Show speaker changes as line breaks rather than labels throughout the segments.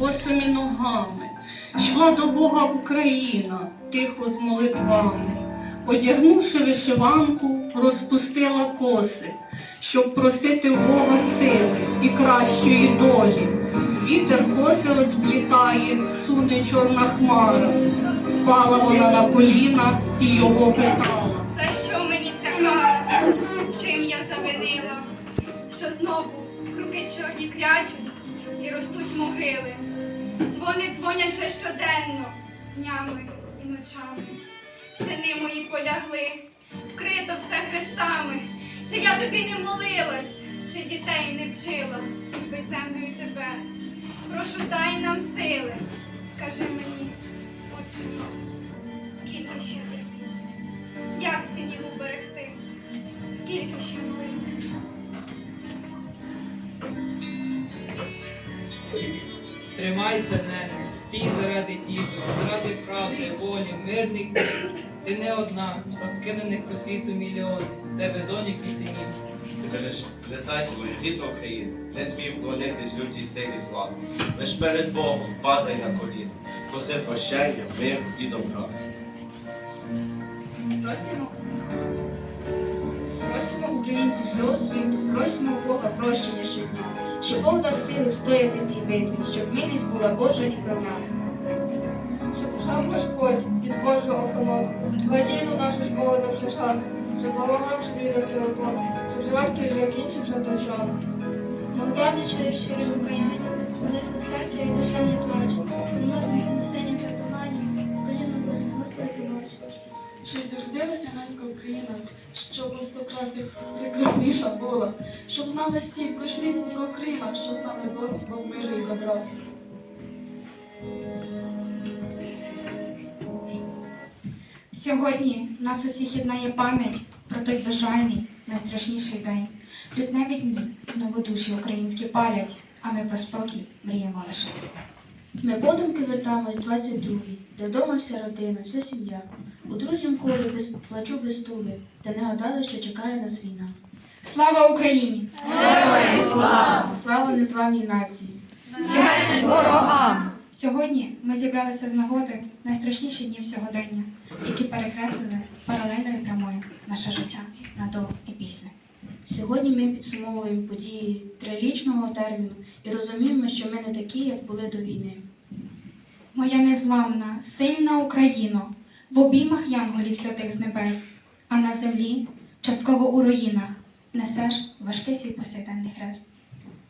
босими ногами. Йшла до Бога Україна, тихо з молитвами. Одягнувши вишиванку, розпустила коси, щоб просити в Бога сили і кращої долі. Вітер коси розплітає, суне чорна хмара. Впала вона на коліна і його питала.
За що мені ця кара? Чим я завинила? Що знову круки чорні крячуть і ростуть могили. Дзвони дзвонять вже щоденно, днями і ночами. Сини мої полягли, вкрито все хрестами. Чи я тобі не молилась, чи дітей не вчила, любить землю тебе. Прошу, дай нам сили, скажи мені, отче, скільки ще терпіти? Як синів уберегти? Скільки ще молитися?
Тримайся, нене, стій заради діток, заради правди, волі, мирних днів. Ти не одна, розкиданих по світу мільйони, тебе доньок і синів.
Ти береш, не знай свою рідну Україну, не смій вклонитись лютій силі зла. Лиш перед Богом падай на коліна, проси прощення, миру і добра.
Просимо, просимо українців всього світу, просимо Бога прощення щодня, щоб Бог дав сили стояти в цій битві, щоб милість була Божа і правна.
Щоб почав Господь від Божого охорону, твоїну нашу ж Бога не втрачати, щоб помогав, щоб їх перепону, щоб живашки вже закінчив вже до чого.
Милосердя через щире покаяння, молитву серця і душевний плач. Множимося за синім переконанням,
Чи дождилася ненька Україна, щоб у сто красних прекрасніша була, щоб з нами світ кожнісінька Україна, що з нами Бог, Бог миру і добра.
Сьогодні нас усіх єднає пам'ять про той безжальний, найстрашніший день. Лютневі дні знову душі українські палять, а ми про спокій мріємо лише.
Ми подумки вертаємось 22-й, додому вся родина, вся сім'я. У дружнім колі без плачу без туги, та не гадали, що чекає нас війна.
Слава Україні!
Слава незваній нації!
Сьогодні ми зібралися з нагоди найстрашніші дні сьогодення, які перекреслили паралельною прямою наше життя на дух і пісню.
Сьогодні ми підсумовуємо події трирічного терміну і розуміємо, що ми не такі, як були до війни.
Моя незламна, сильна Україно, в обіймах янголів святих з небес, а на землі, частково у руїнах, несеш важкий свій повсякденний хрест.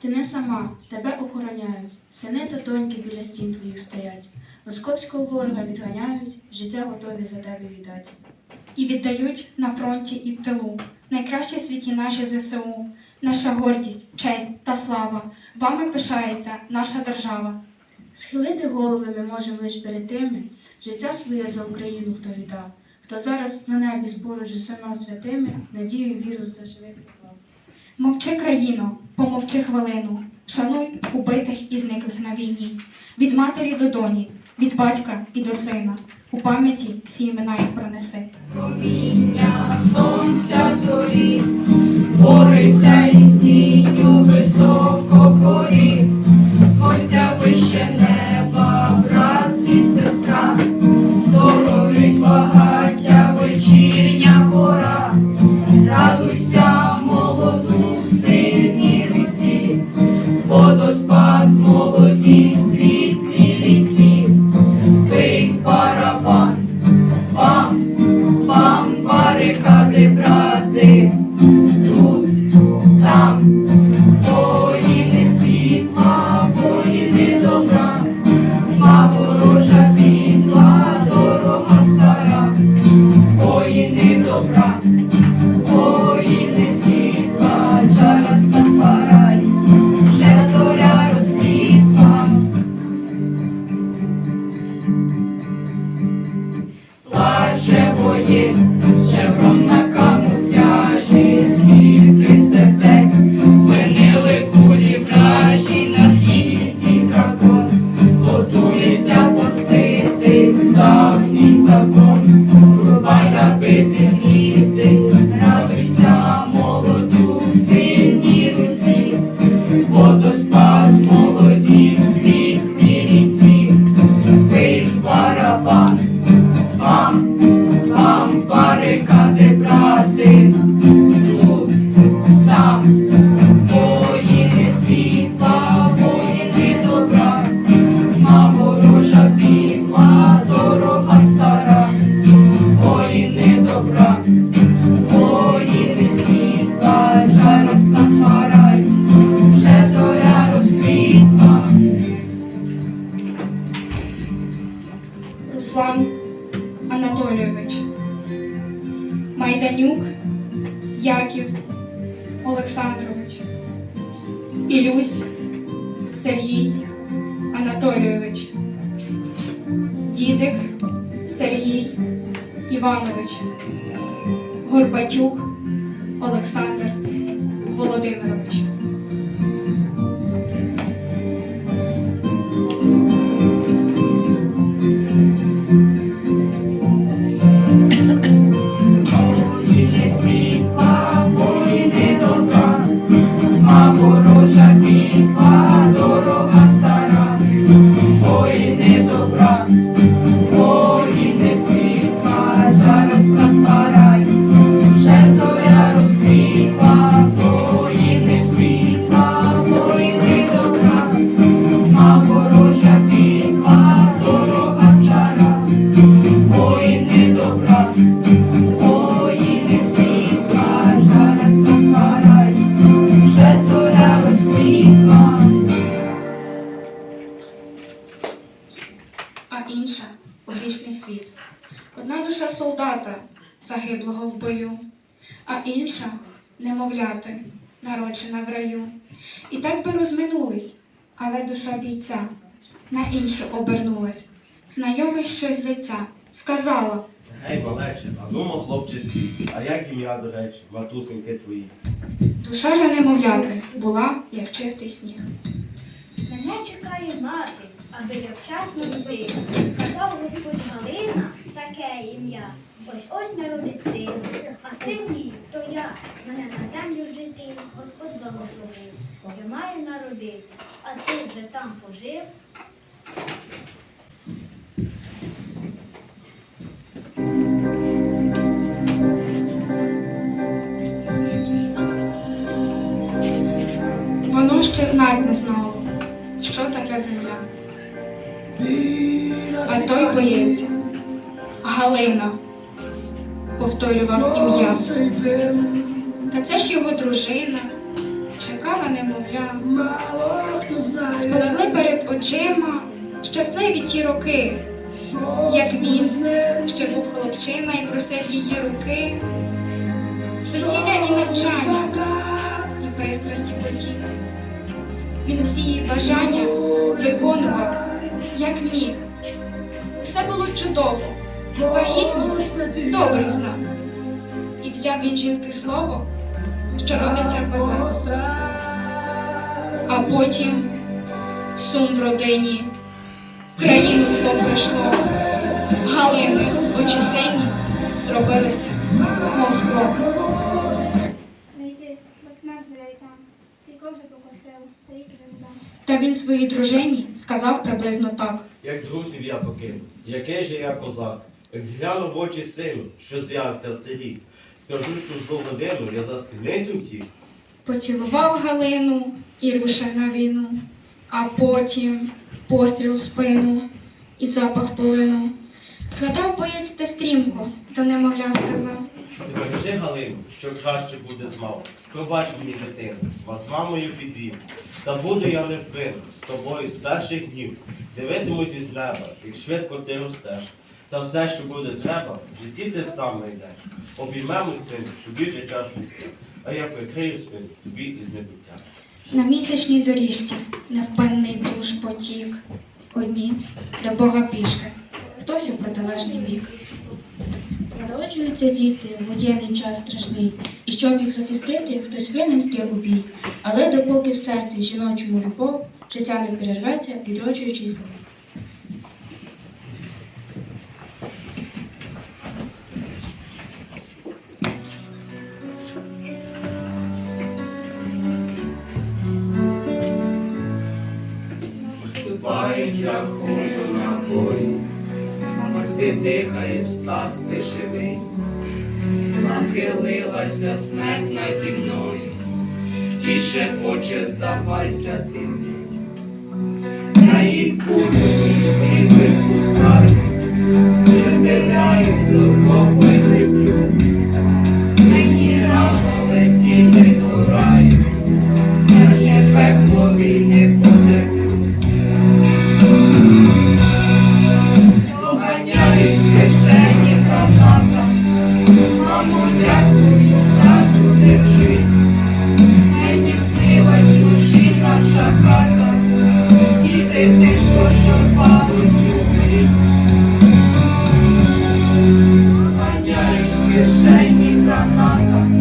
Ти не сама, тебе охороняють, сини та доньки біля стін твоїх стоять, московського ворога відганяють, життя готові за тебе віддати.
І віддають на фронті і в тилу. Найкраще в світі наші ЗСУ, наша гордість, честь та слава. Вами пишається наша держава.
Схилити голови ми можемо лише перед тими, життя своє за Україну хто віддав, хто зараз на небі поруч з усіма святими, надію віру за живих поклав.
Мовчи, країно, помовчи хвилину, шануй убитих і зниклих на війні. Від матері до доні, від батька і до сина. У пам'яті всі імена їх пронеси.
Проміння сонця зорі, бореться із тінню високо порі, Свойця вище Плаче боєць,
Олександрович, Ілюсь Сергій Анатолійович, Дідик Сергій Іванович, Горбатюк Олександр Володимирович. Одна душа солдата, загиблого в бою, а інша немовляти, народжена в раю. І так би розминулись, але душа бійця на іншу обернулась. Знайоме щось лиця, сказала,
Гей, малече, а ну, хлопче свій, а як ім'я, до речі, матусеньки твої?
душа же немовляти була, як чистий сніг.
Мене чекає мати, аби я вчасно збив. Казав Господь Галина, таке ім'я. Ось ось народить син, а син мій, то я. Мене на землю жити, Господь благословив. Я маю народити, а ти вже там пожив.
Воно ще знать не знало, що таке земля. А той боється. Галина повторював ім'я. Та це ж його дружина, чекала немовля. Спливли перед очима щасливі ті роки, як він ще був хлопчина і просив її руки, весілля і навчання, і пристрасті потік. Він всі її бажання виконував, як міг. Все було чудово, вагітність добрий знак. І взяв він жінки слово, що родиться коза. А потім сум в родині, в країну зло прийшло. Галини очі сині зробилися, мов скло.
Та.
Та він своїй дружині сказав приблизно так.
Як друзів я покину, який же я козак, як гляну в очі сину, що з'явиться в селі. Скажу, що злу годину я за спільницю втік.
Поцілував Галину і рушив на війну, а потім постріл в спину і запах полину. Згадав боєць те стрімко, то немовля сказав.
Бережи Галину, що краще буде з мамою. Пробач мені дитину, вас мамою підвів. Та буду я невпинно з тобою з перших днів. Дивитимусь із неба, як швидко ти ростеш. Та все, що буде треба, в житті ти сам знайдеш. Обіймемось, сину, тобі життя швидке, а я прикрию спину тобі із небуття.
На місячній доріжці невпинний душ потік. Одні до Бога пішки, хтось у протилежний бік. Народжуються діти в воєнний час страшний, і щоб їх захистити, хтось винен йти в бій. Але допоки в серці жіночому любов, життя не перерветься, відроджуючись
смерть наді мною, і ще поче здавайся ти мені.
Кишені граната.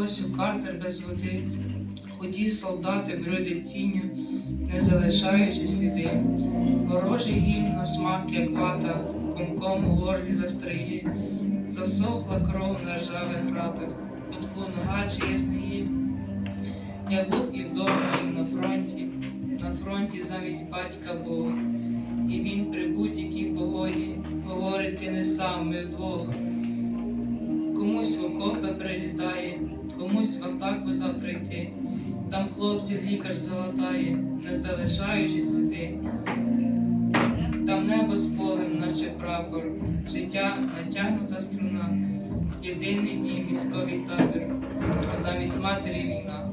У картер без води, худі солдати бродять тінню, не залишаючи сліди. Ворожий гімн на смак, як вата, комком у горлі застриє, засохла кров на ржавих гратах, кутку нога чиясь не. Я був і вдома, і на фронті, на фронті замість батька Бога. І він при будь-якій погоді говорить, ти не сам, ми вдвох. Комусь в окопи прилітає, комусь в атаку завтра йти. Там хлопців лікар залатає, не залишаючи сліди. Там небо з полем, наче прапор, життя натягнута струна, єдиний дім військовий табір, а замість матері війна.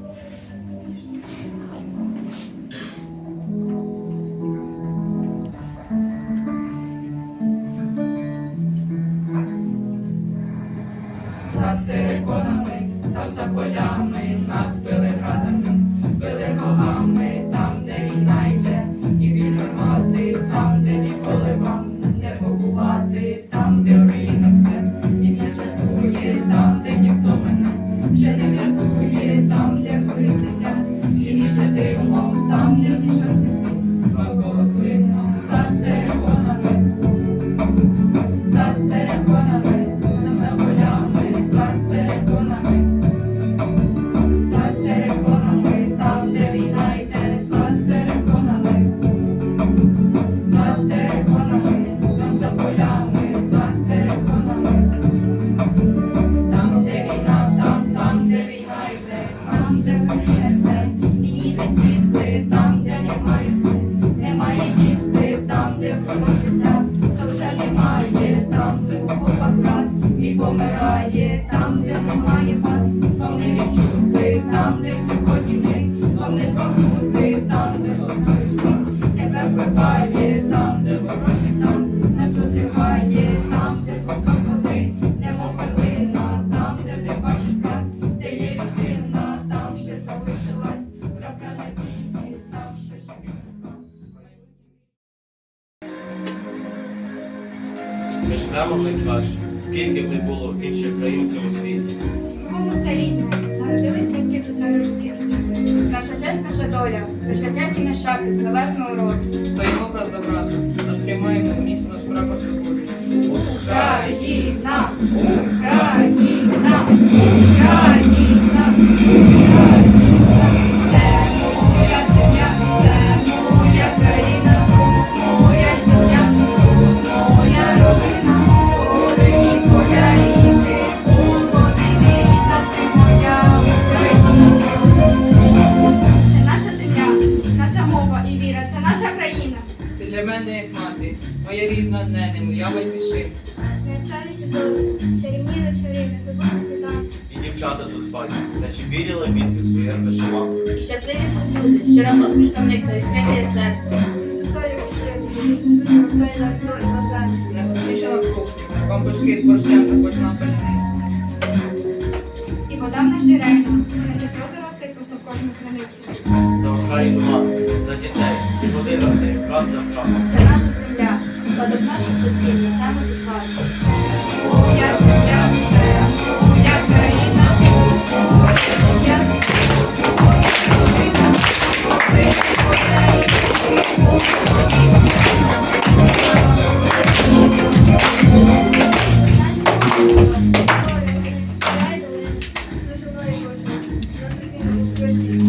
Ми
живемо найкраще, скільки б не було інших країн в цьому світі.
В моєму селі народились батьки тут народці.
Наша честь, наша доля, вишивняні нащадки, славетного роду.
Стоїмо образ за образом та тримаємо міцно наш прапор свободи.
Україна, Україна, Україна, Україна,
наче білі лебідки в своїх вишиванках.
І щасливі тут люди, щира посмішка в них та відкриє серце.
Найсмачніше на кухні, пампушки з борщем та хоч на паляниці.
І вода в наш деревня, наче сльози роси просто в кожній криниці.
За Україну мати, за дітей, і води росте, брат за братом.
Це наша земля, спадок наших батьків, несемо тут варто.
Obrigada.